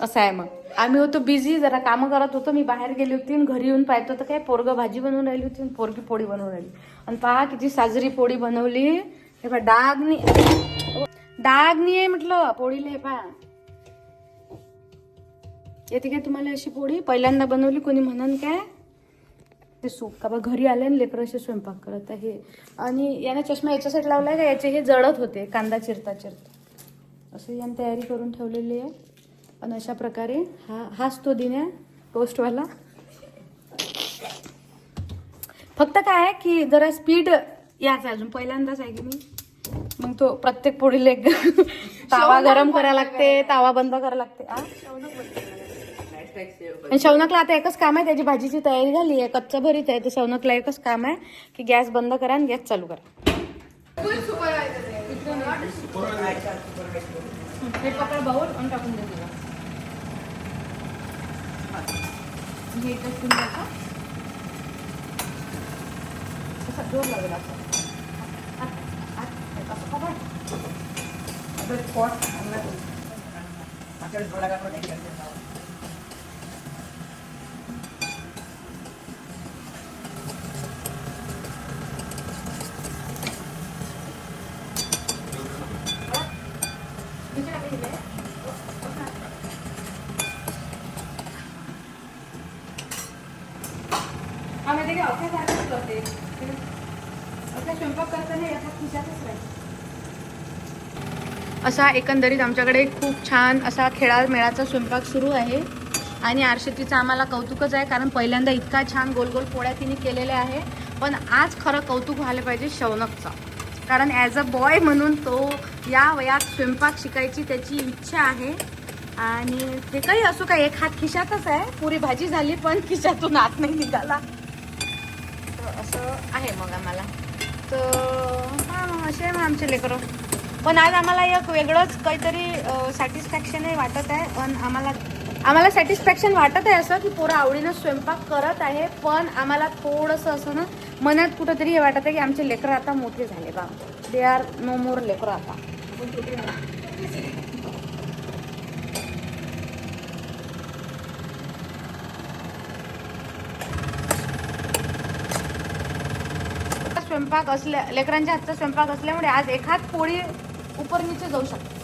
असं आहे मग. आम्ही होतो बिझी जरा कामं करत होतो. मी बाहेर गेली होती आणि घरी येऊन पाहतो तर काय पोरग भाजी बनवून राहिली होती आणि पोरगी पोळी बनवून राहिली. आणि पहा किती साजरी पोळी बनवली. हे पहा डाग नाही डाग नाही आहे म्हटलं पोळीला हे पहा. येते काय तुम्हाला अशी पोळी? पहिल्यांदा बनवली कोणी म्हणन काय? ते सूप. का बा घरी आले आणि लेकरं असे स्वयंपाक करत आहे. आणि याने चष्मा याच्यासाठी आहे का? याचे हे जळत होते कांदा चिरता चिरता. असं याने तयारी करून ठेवलेली आहे. आणि अशा प्रकारे हा हाच तो दिन आहे टोस्टवाला फक्त काय आहे की जरा स्पीड याच आहे अजून. पहिल्यांदाच आहे की नाही? मग तो प्रत्येक पोळीला एक तावा गरम करायला लागते तावा बंद करायला लागते. आ? आणि शौनकला आता एकच काम आहे त्याची भाजीची तयारी झाली आहे कच्चं भरीत आहे. तर शौनकला एकच काम आहे की गॅस बंद करा आणि गॅस चालू करा. हे पकड बाऊल आणि टाकून दे तिला. हे इथं ठेवून द्यायचं. असं जोर लागेल असं. आत, आत, असं पकड. अबे, पोट आणला तू. हा माहिती का अख्या सारखंच करते अख्या स्वयंपाक करताना एका खिशातच राहते असा एकंदरीत आमच्याकडे खूप छान असा खेळामेळाचा स्वयंपाक सुरू आहे. आणि आरशेतीचं आम्हाला कौतुकच आहे कारण पहिल्यांदा इतका छान गोल गोल पोळ्या तिने केलेल्या आहे. पण आज खरं कौतुक व्हायला पाहिजे शौनकचं. कारण ॲज अ बॉय म्हणून तो या वयात स्वयंपाक शिकायची त्याची इच्छा आहे. आणि ते काही असो काय एक हात खिशातच आहे. पुरी भाजी झाली पण खिशातून आत नाही निघाला. तर असं आहे मग आम्हाला. तर असे आहे मग आमचे लेकरं. पण आज आम्हाला एक वेगळंच काहीतरी सॅटिस्फॅक्शनही वाटत आहे. पण आम्हाला आम्हाला सॅटिस्फॅक्शन वाटत आहे असं की पोरं आवडीनं स्वयंपाक करत आहे. पण आम्हाला थोडंसं असं ना मनात कुठंतरी हे वाटत आहे की आमचे लेकरं आता मोठे झाले बा. दे आर नो मोर लेकरं आता. स्वयंपाक असल्या लेकरांच्या हातचा स्वयंपाक असल्यामुळे आज एखाद पोळी उपर नीचे जाऊ शकते.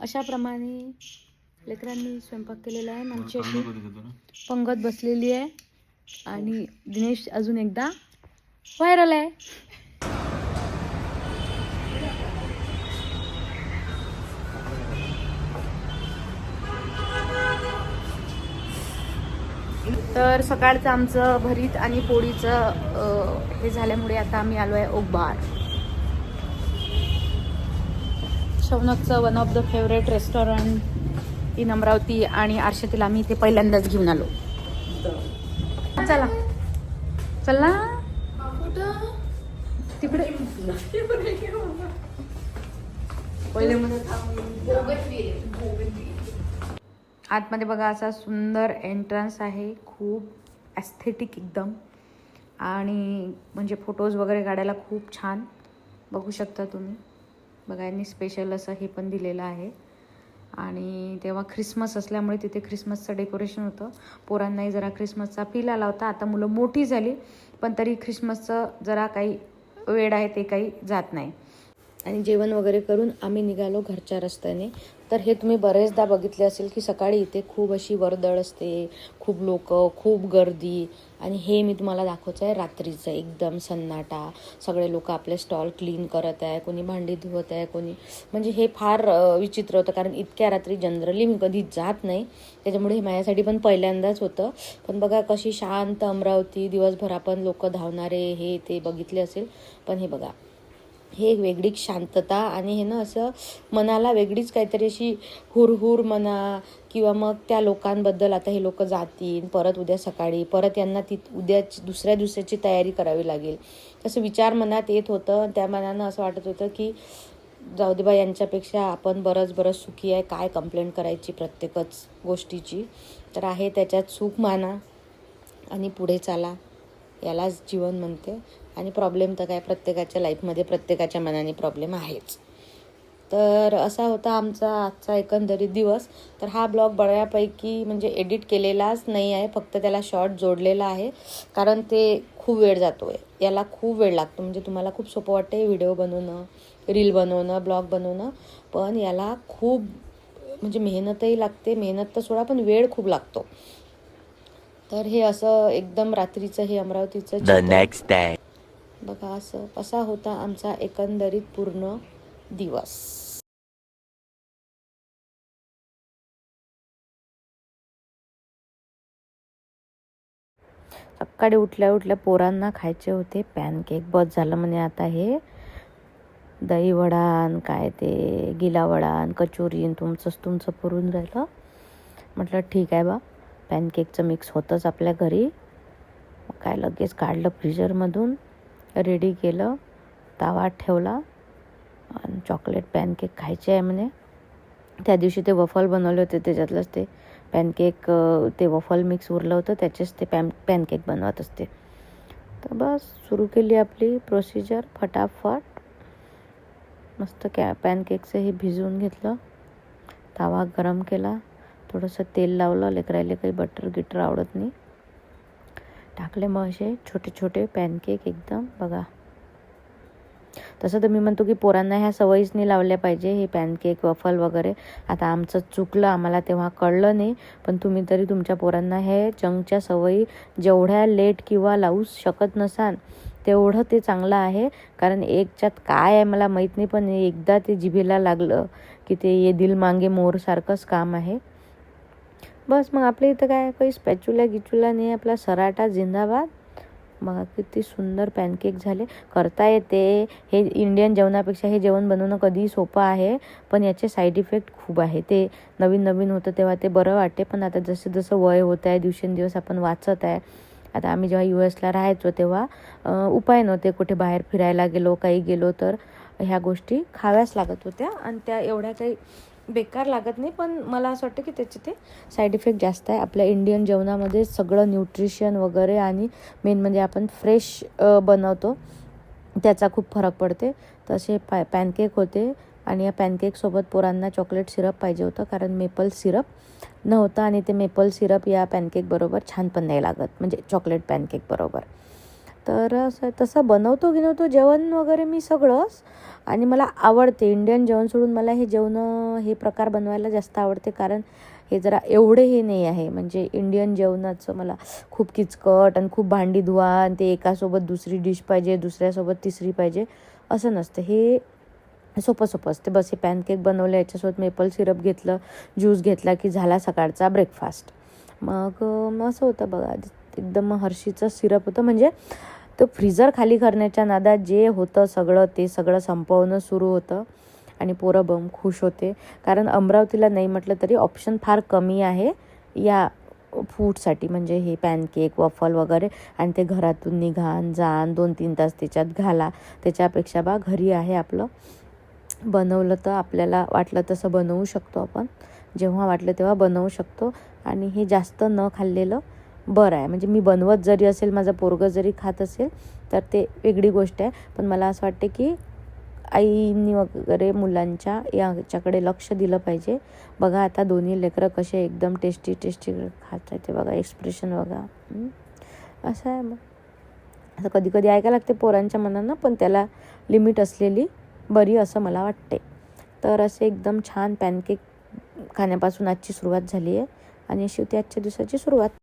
अशा प्रमाणे लेकरांनी स्वयंपाक केलेला आहे. आमची अशी पंगत बसलेली आहे. आणि दिनेश अजून एकदा व्हायरल आहे. तर सकाळचं आमचं भरीत आणि पोळीचं हे झाल्यामुळे आता आम्ही आलो आहे ओकबार. शौनकचं one of the favourite restaurant in Amravati आणि आरशातील आम्ही ते पहिल्यांदाच घेऊन आलो. चला. चला. तिकडे. पहिले आतमध्ये बघा असा सुंदर एंट्रन्स आहे. खूप ॲस्थेटिक एकदम. आणि म्हणजे फोटोज वगैरे काढायला खूप छान. बघू शकता तुम्ही. बघा यांनी स्पेशल असं हे पण दिलेलं आहे. आणि तेव्हा ख्रिसमस असल्यामुळे तिथे ख्रिसमसचं डेकोरेशन होतं. पोरांनाही जरा ख्रिसमसचा फील आला होता. आता मुलं मोठी झाली पण तरी ख्रिसमसचं जरा काही वेळ आहे ते काही जात नाही. आणि जेवण वगैरे करून आम्ही निघालो घरच्या रस्त्याने. तर हे तुम्ही बरेचदा बघितले असेल की सकाळी इथे खूप अशी वर्दळ असते खूप लोक खूप गर्दी. आणि हे मी तुम्हाला दाखवचं आहे रात्रीचं एकदम सन्नाटा. सगळे लोक आपले स्टॉल क्लीन करत आहे कोणी भांडी धुवत आहे कोणी म्हणजे हे फार विचित्र होतं. कारण इतक्या रात्री जनरली मी कधी जात नाही. त्याच्यामुळे हे माझ्यासाठी पण पहिल्यांदाच होतं. पण बघा कशी शांत अमरावती दिवसभर आपण लोक धावणारे हे ते बघितले असेल. पण हे बघा. हे एक वेगळीच शांतता आणि हे ना असं मनाला वेगळीच काहीतरी अशी हुरहुर म्हणा किंवा मग त्या लोकांबद्दल आता हे लोक जातील परत उद्या सकाळी परत यांना ती उद्या दुसऱ्या दिवसाची तयारी करावी लागेल. तसं विचार मनात येत होतं त्या मनानं असं वाटत होतं की जाऊ दे बा यांच्यापेक्षा आपण बरंच बरंच सुखी आहे काय कंप्लेंट करायची प्रत्येकच गोष्टीची. तर आहे त्याच्यात सुख माना आणि पुढे चाला. यालाच जीवन म्हणते. आणि प्रॉब्लेम तर काय प्रत्येकाच्या लाईफमध्ये प्रत्येकाच्या मनाने प्रॉब्लेम आहेच. तर असा होता आमचा आजचा एकंदरीत दिवस. तर हा ब्लॉग बऱ्यापैकी म्हणजे एडिट केलेलाच नाही आहे फक्त त्याला शॉर्ट जोडलेला आहे. कारण ते खूप वेळ जातो आहे याला खूप वेळ लागतो. म्हणजे तुम्हाला खूप सोपं वाटते व्हिडिओ बनवणं रील बनवणं ब्लॉग बनवणं. पण याला खूप म्हणजे मेहनतही लागते. मेहनत तर सोडा पण वेळ खूप लागतो. तर हे असं एकदम रात्रीचं हे अमरावतीचं The बघा असं असा होता आमचा एकंदरीत पूर्ण दिवस. सकाळी उठल्या उठल्या पोरांना खायचे होते पॅनकेक. बस झालं म्हणे आता हे. दही वडान काय ते गिला वडान कचोरीन तुमचंच तुमचं पुरून राहिलं. म्हटलं ठीक आहे बा. पॅनकेकचं मिक्स होतंच आपल्या घरी. काय लगेच काढलं फ्रीजरमधून रेडी केलं तवा ठेवला आणि चॉकलेट पॅनकेक खायचे आहे म्हणे. त्या दिवशी ते वफल बनवले होते त्याच्यातलंच ते पॅनकेक ते वफल मिक्स उरलं होतं त्याचेच ते पॅन पॅनकेक बनवत असते. तर बस सुरू केली आपली प्रोसिजर फटाफट. मस्त कॅ पॅनकेकचं हे भिजवून घेतलं. तावा गरम केला. थोडंसं तेल लावलं लेकरायले काही बटर गिटर आवडत नाही. टाकले मग असे छोटे छोटे पॅनकेक एकदम बघा. तसं तर मी म्हणतो की पोरांना ह्या सवयीच नाही लावल्या पाहिजे हे पॅनकेक वफल वगैरे. आता आमचं चुकलं आम्हाला तेव्हा कळलं नाही पण तुम्ही तरी तुमच्या पोरांना हे जंकच्या सवयी जेवढ्या लेट किंवा लावू शकत नसाल तेवढं ते चांगलं आहे. कारण एकच्यात काय आहे मला माहीत नाही पण एकदा ते जिभेला लागलं की ते ये दिल मांगे मोरसारखंच काम आहे. बस मग आपल्या इथं काय काही स्पॅच्युला गिचुला नाही आपला सराटा जिंदाबाद. बघा किती सुंदर पॅनकेक झाले. करता येते. हे इंडियन जेवणापेक्षा हे जेवण बनवणं कधीही सोपं आहे पण याचे साईड इफेक्ट खूप आहे. ते नवीन नवीन होतं तेव्हा ते बरं वाटते पण आता जसं जसं वय होत आहे दिवसेंदिवस आपण वाचत आहे. आता आम्ही जेव्हा यू एसला राहायचो तेव्हा उपाय नव्हते कुठे बाहेर फिरायला गेलो काही गेलो तर ह्या गोष्टी खाव्याच लागत होत्या. आणि त्या एवढ्या काही बेकार लागत नाही पण मला असं वाटतं की त्याचे ते साईड इफेक्ट जास्त आहे. आपल्या इंडियन जेवणामध्ये सगळं न्यूट्रिशन वगैरे आणि मेन म्हणजे आपण फ्रेश बनवतो त्याचा खूप फरक पडते. तसे पॅ पॅनकेक होते आणि या पॅनकेकसोबत पोरांना चॉकलेट सिरप पाहिजे होतं कारण मेपल सिरप नव्हतं आणि ते मेपल सिरप या पॅनकेकबरोबर छान पण नाही लागत. म्हणजे चॉकलेट पॅनकेकबरोबर तर असं तसं बनवतो गिनवतो जेवण वगैरे मी सगळंच. आणि मला आवडते इंडियन जेवण सोडून मला हे जेवण हे प्रकार बनवायला जास्त आवडते कारण हे जरा एवढे हे नाही आहे. म्हणजे इंडियन जेवणाचं मला खूप किचकट आणि खूप भांडी धुवा आणि ते एकासोबत दुसरी डिश पाहिजे दुसऱ्यासोबत तिसरी पाहिजे असं नसतं. हे सोपं सोपं असते. बस हे पॅनकेक बनवलं याच्यासोबत मेपल सिरप घेतलं ज्यूस घेतला की झाला सकाळचा ब्रेकफास्ट मग मग असं होतं बघा. एकदम हर्षीचं सिरप होतं. म्हणजे तर फ्रीजर खाली करण्याच्या नादात जे होतं सगळं ते सगळं संपवणं सुरू होतं आणि पोरं बम खुश होते. कारण अमरावतीला नाही म्हटलं तरी ऑप्शन फार कमी आहे या फूडसाठी म्हणजे हे पॅनकेक वफल वगैरे आणि ते घरातून निघान जाण दोन तीन तास त्याच्यात घाला. त्याच्यापेक्षा बा घरी आहे आपलं. बनवलं तर आपल्याला वाटलं तसं बनवू शकतो आपण. जेव्हा वाटलं तेव्हा बनवू शकतो. आणि हे जास्त न खाल्लेलं बरं आहे. म्हणजे मी बनवत जरी असेल माझा पोरगं जरी खात असेल तर ते वेगळी गोष्ट आहे. पण मला असं वाटते की आईनी वगैरे मुलांच्या याच्याकडे लक्ष दिलं पाहिजे. बघा आता दोन्ही लेकरं कसे एकदम टेस्टी टेस्टी खात आहे ते बघा एक्सप्रेशन बघा. असं आहे मग. असं कधी कधी ऐकायला लागते पोरांच्या मनानं पण त्याला लिमिट असलेली बरी असं मला वाटते. तर असे एकदम छान पॅनकेक खाण्यापासून आजची सुरुवात झाली आहे. आणि अशी होती आजच्या दिवसाची सुरुवात.